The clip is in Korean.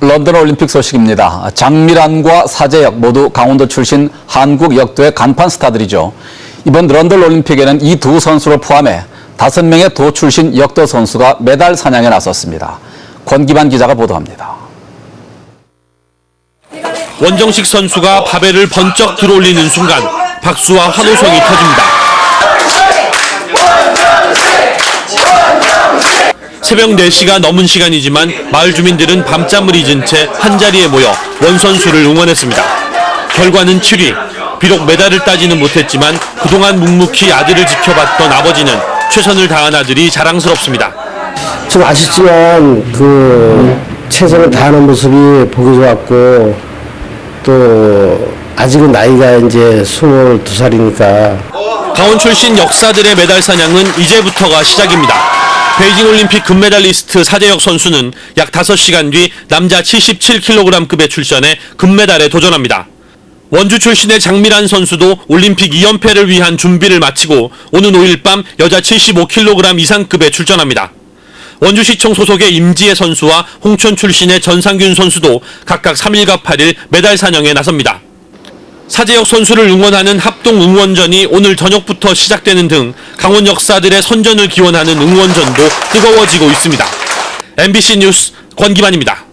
런던 올림픽 소식입니다. 장미란과 사재혁 모두 강원도 출신 한국 역도의 간판 스타들이죠. 이번 런던 올림픽에는 이 두 선수를 포함해 다섯 명의 도 출신 역도 선수가 메달 사냥에 나섰습니다. 권기반 기자가 보도합니다. 원정식 선수가 바벨을 번쩍 들어올리는 순간 박수와 환호성이 터집니다. 새벽 4시가 넘은 시간이지만 마을 주민들은 밤잠을 잊은 채 한자리에 모여 원 선수를 응원했습니다. 결과는 7위. 비록 메달을 따지는 못했지만 그동안 묵묵히 아들을 지켜봤던 아버지는 최선을 다한 아들이 자랑스럽습니다. 좀 아쉽지만 그 최선을 다하는 모습이 보기 좋았고 또 아직은 나이가 이제 22살이니까 강원 출신 역사들의 메달 사냥은 이제부터가 시작입니다. 베이징 올림픽 금메달리스트 사재혁 선수는 약 5시간 뒤 남자 77kg급에 출전해 금메달에 도전합니다. 원주 출신의 장미란 선수도 올림픽 2연패를 위한 준비를 마치고 오는 5일 밤 여자 75kg 이상급에 출전합니다. 원주시청 소속의 임지혜 선수와 홍천 출신의 전상균 선수도 각각 3일과 8일 메달 사냥에 나섭니다. 사재혁 선수를 응원하는 합동 응원전이 오늘 저녁부터 시작되는 등 강원 역사들의 선전을 기원하는 응원전도 뜨거워지고 있습니다. MBC 뉴스 권기만입니다.